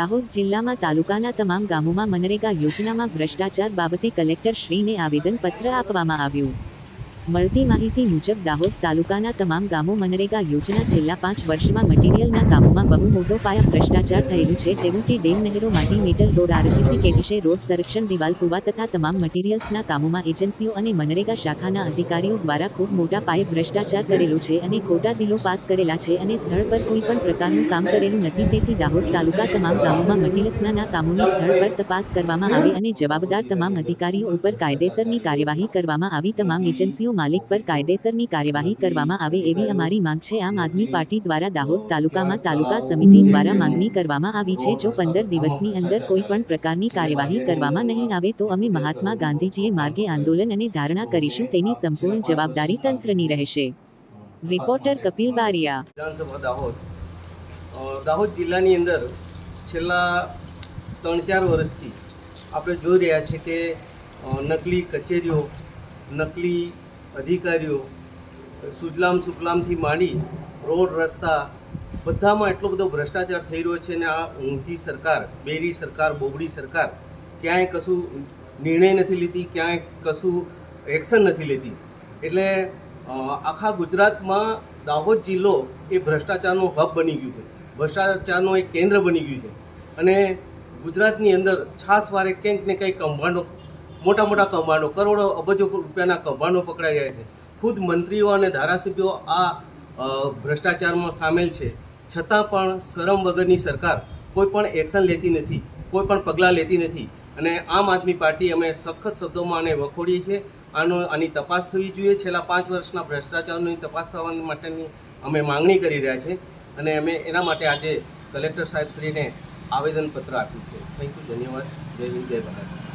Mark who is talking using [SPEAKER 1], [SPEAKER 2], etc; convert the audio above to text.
[SPEAKER 1] દાહોદ જિલ્લામાં તાલુકાના તમામ ગામોમાં મનરેગા યોજનામાં ભ્રષ્ટાચાર બાબતે કલેક્ટર શ્રીને આવેદનપત્ર આપવામાં આવ્યું. મળતી માહિતી મુજબ દાહોદ તાલુકાના તમામ ગામો મનરેગા યોજના છેલ્લા પાંચ વર્ષમાં મટીરીયલના કામોમાં બહુ મોટો પાયા ભ્રષ્ટાચાર થયેલું છે, જેવું કે ડેમ નહેરો, માટી મેટલ રોડ, આરસીસી કેટીશે રોડ સંરક્ષણ, દિવાલ, કુવા તથા તમામ મટીરીયલ્સના કામોમાં એજન્સીઓ અને મનરેગા શાખાના અધિકારીઓ દ્વારા ખૂબ મોટા પાયે ભ્રષ્ટાચાર કરેલો છે અને ખોટા દિલો પાસ કરેલા છે અને સ્થળ પર કોઈ પણ પ્રકારનું કામ કરેલું નથી. તેથી દાહોદ તાલુકા તમામ ગામોમાં મટીરીયલ્સના કામોની સ્થળ પર તપાસ કરવામાં આવી અને જવાબદાર તમામ અધિકારીઓ ઉપર કાયદેસરની કાર્યવાહી કરવામાં આવી. તમામ એજન્સીઓ માલિક પર કાયદેસરની કાર્યવાહી કરવામાં આવે એવી અમારી માંગ છે. આમ આદમી પાર્ટી દ્વારા દાહોદ તાલુકામાં તાલુકા સમિતિ દ્વારા માંગણી કરવામાં આવી છે. જો પંદર દિવસની અંદર કોઈ પણ પ્રકારની કાર્યવાહી કરવામાં નહીં આવે તો અમે મહાત્મા ગાંધીજીએ માર્ગે આંદોલન અને ધારણા કરીશું. તેની સંપૂર્ણ જવાબદારી તંત્રની રહેશે. રિપોર્ટર કપિલ બારિયા.
[SPEAKER 2] વિધાનસભા દાહોદ. દાહોદ જિલ્લાની અંદર છેલ્લા ત્રણ ચાર વર્ષથી આપણે જોઈ રહ્યા છીએ કે નકલી કચેરીઓ, નકલી અધિકારીઓ સુજલામ સુફલામથી માંડી રોડ, રસ્તા બધામાં એટલો બધો ભ્રષ્ટાચાર થઈ રહ્યો છે ને આ ઊંધી સરકાર, બેરી સરકાર, બોબડી સરકાર ક્યાંય કશું નિર્ણય નથી લીધી, ક્યાંય કશું એક્શન નથી લેતી એટલે આખા ગુજરાતમાં દાહોદ જિલ્લો એ ભ્રષ્ટાચારનો હબ બની ગયું છે. ભ્રષ્ટાચારનું એક કેન્દ્ર બની ગયું છે. અને ગુજરાતની અંદર છાસવારે કંઈક ને કંઈક કૌભાંડો મોટા મોટા કૌભાંડો, કરોડો અબજો રૂપિયાના કૌભાંડો પકડાઈ રહ્યા છે. ખુદ મંત્રીઓ અને ધારાસભ્યો આ ભ્રષ્ટાચારમાં સામેલ છે. છતાં પણ શરમ વગરની સરકાર કોઈ પણ એક્શન લેતી નથી, કોઈ પણ પગલાં લેતી નથી. અને આમ આદમી પાર્ટી અમે સખત શબ્દોમાં આને વખોડીએ છીએ. આનો, આની તપાસ થવી જોઈએ. છેલ્લા પાંચ વર્ષના ભ્રષ્ટાચારની તપાસ થવા માટેની અમે માંગણી કરી રહ્યા છીએ. અને અમે એના માટે આજે કલેક્ટર સાહેબશ્રીને આવેદનપત્ર આપ્યું છે. થેન્ક યુ, ધન્યવાદ. જય હિન્દ, જય ભારત.